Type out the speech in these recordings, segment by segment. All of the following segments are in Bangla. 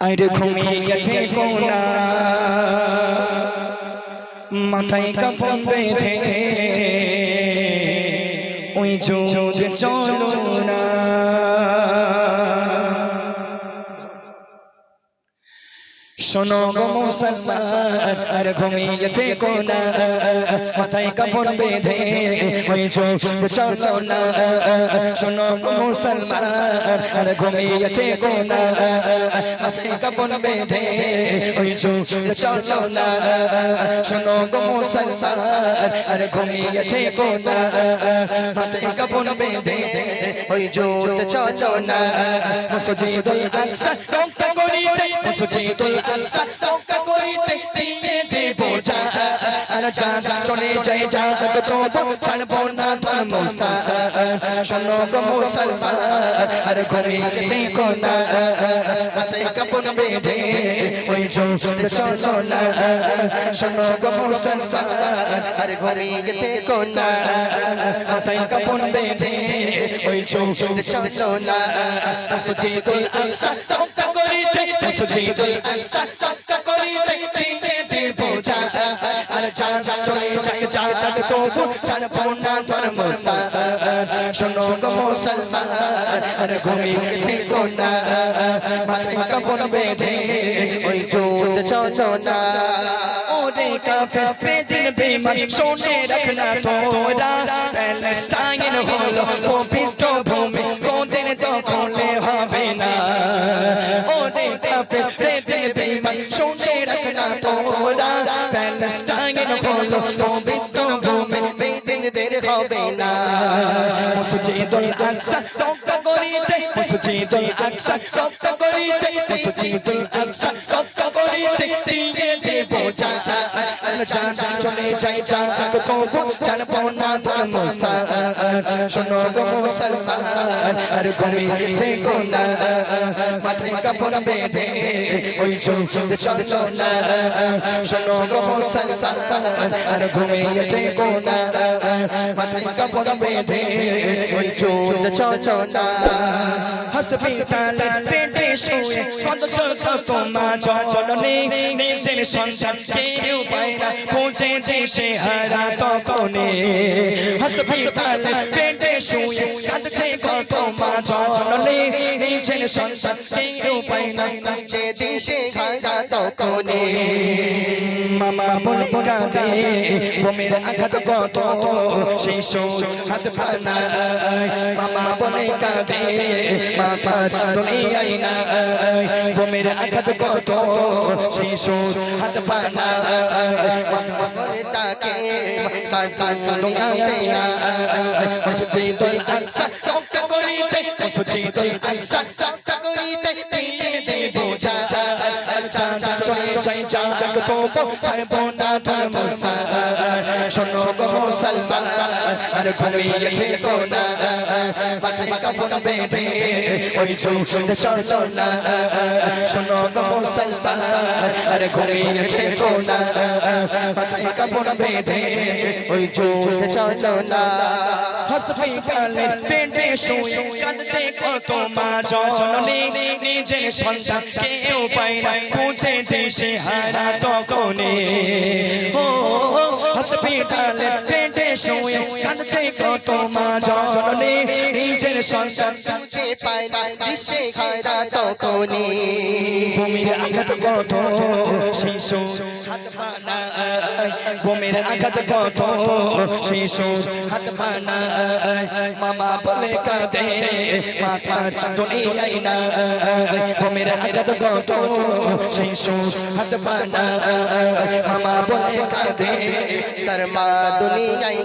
আর ঘুমিয়েছে কোনা মাথায় কাপড় বেঁধে ওই চোদ চলো না। শোনো, গো মুসলমান, আর ঘুমিয়েছে কোনা মাথায় কাপড় বেঁধে ওই চোখ চলো না। শোনো, গো মুসলমান, আর ঘুমিয়েছে কোনা মাথায় কাপড় বেঁধে ওই চোখ চলো না। শোনো, গো মুসলমান, আর ঘুমিয়েছে কোনা মাথায় কাপড় বেঁধে ওই চোখ চলো না। মসজিদুল আকসা করিতে মসজিদুল আকসা টঙ্কা করিতে যা চলে যায় যা তো ছাড়বো না ধর্ম শোনো গো মুসলমান আর ঘুমিয়ে দেখো না হাতে কাপড় বেঁধে ওই চোখ চলো না শোনো গো মুসলমান আর ঘুমিয়ে দেখো না হাতে কাপড় বেঁধে ওই চোখ চলো না মসজিদুল আকসা টঙ্কা করিতে মসজিদুল আকসা টঙ্কা করিতে দিয়ে দেব যা চলে যায় যা যা তবু ছাড়বো না ধর্ম শোনো গো মুসলমান ঘুমিয়ে থেকো না। মাথায় কাপড় বেঁধে ওই চোদ চলো না। ওরে কাফের বেদিন বেমান শোনে রাখনা তোরা। বেদিন বেমান শোনে রাখনা তোরা প্যালেস্টাইন হলো পবিত্র ভূমি বেদিনদের হবে না। মসজিদুল আকসা টক্কা করিতে মসজিদুল আকসা টক্কা করিতে মসজিদুল আকসা টক্কা করিতে দিয়ে যা যা চলে যাই যা তবু জানব না ধর্ম শোনো গো মুসলমান আর ঘুমিয়ে থেকো না মাথায় কাপড় বেঁধে ওই চোখ চলো না শোনো গো মুসলমান আর ঘুমিয়ে থেকো না মাথায় কাপড় বেঁধে ওই চোখ চলো না হসপিটালের পেটে শুয়ে কত ছোট তোমা জননী নিজের সন্তান কেউ পায় না খুঁজে দেশে হারা তখনে হসপিটালের পেটে শুয়ে কাঁদছে কত মা জননী নিজের সন্তান কেউ পায় না খুঁজে দেশে হারা তখনে মামা বলে কাঁদে বোমের আঘাত কত মাথা দুনিয়ায় না বোমের আঘাত কত শিশু হাত পানা না মসজিদুল আকসা টক্কা করিতে মসজিদুল আকসা টক্কা করিতে দিয়ে দেব যা চলে যাই যা তবু ছাড়বো না ধর্ম শোনো গো মুসলমান আর ঘুমিয়ে থেকো না মাথায় কাপড় বেঁধে ওই চোখে চলো না শোনো গো মুসলমান আর ঘুমিয়ে থেকো না মাথায় কাপড় বেঁধে ওই চোখে চলো না হসপিটালের পেটে শুয়ে কাঁদছে কত মা জননী নিজের সন্তান কেউ পায় না খুঁজে দেশে হারা তখনে ও হসপিটালের পেটে শুয়ে কাঁদছে কত মা জননী নিজের সন্তান খুঁজে পায় না দেশে হারা তখনে ভূমির আঘাত কত শিশু হাত বানায়। ভূমির আঘাত কত শিশু হাত বানায়। মামা বলে কাঁদে মাথার দুনিয়ায় না। ভূমির আঘাত কত শিশু হাত বানায়। মামা বলে কাঁদে তার মা দুনিয়ায়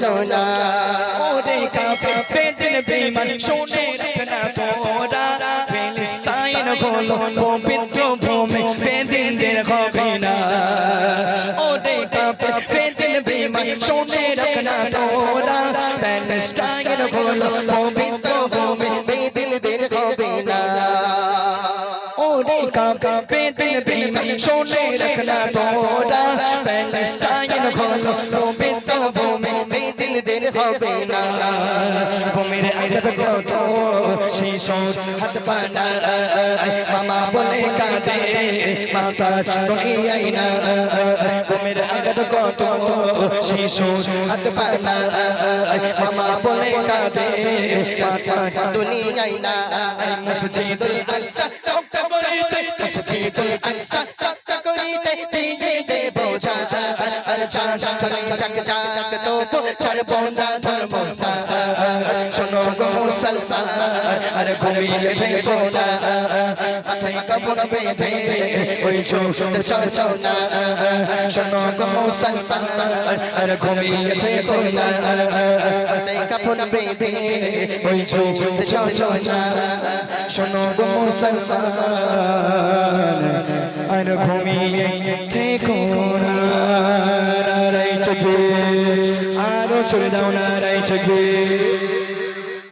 চলো না ওরে কাপড় বেঁধে বেমান শোনে রাখনা তোরা। হলো পবিত্র ভূমি, বেদিনদের হবে না ওরে কাপে বেদিন বেমান শুনে রাখনা তোরা। প্যালেস্টাইন হলো পবিত্র ভূমি, বেদিনদের হবে না কাকা বেদিন বেমান শুনে রাখনা তোরা প্যালেস্টাইন হলো পবিত্র ভূমি বেদিনদের হবে না ভূমির আগত কত হাত পানা মামা বলে কাঁদে মাতা তুমি আইনা ভূমির আগত কত শিশু হাত পানা মামা বলে কাঁদে মাতা দুনিয়ায় না মসজিদুল আকসা রক্ষা করিতে মসজিদুল আকসা রক্ষা করিতে দিগে দে বোঝা আর চাঁদ চলে চাক চাক তো ছাড়ব না ধর্ম শোনো গো মুসলমান আর ঘুমিয়ে থেকো না মাথায় কাপড় বেঁধে ওই চোখ চল না, শোনো গো মুসলমান, আর ঘুমিয়ে থেকো না কাপড় বেঁধে ওই চোখ চল না, শোনো গো মুসলমান, আর ঘুমিয়ে থেকো না নারাই চোখে, আরও চলে দাও নারাই চোখে।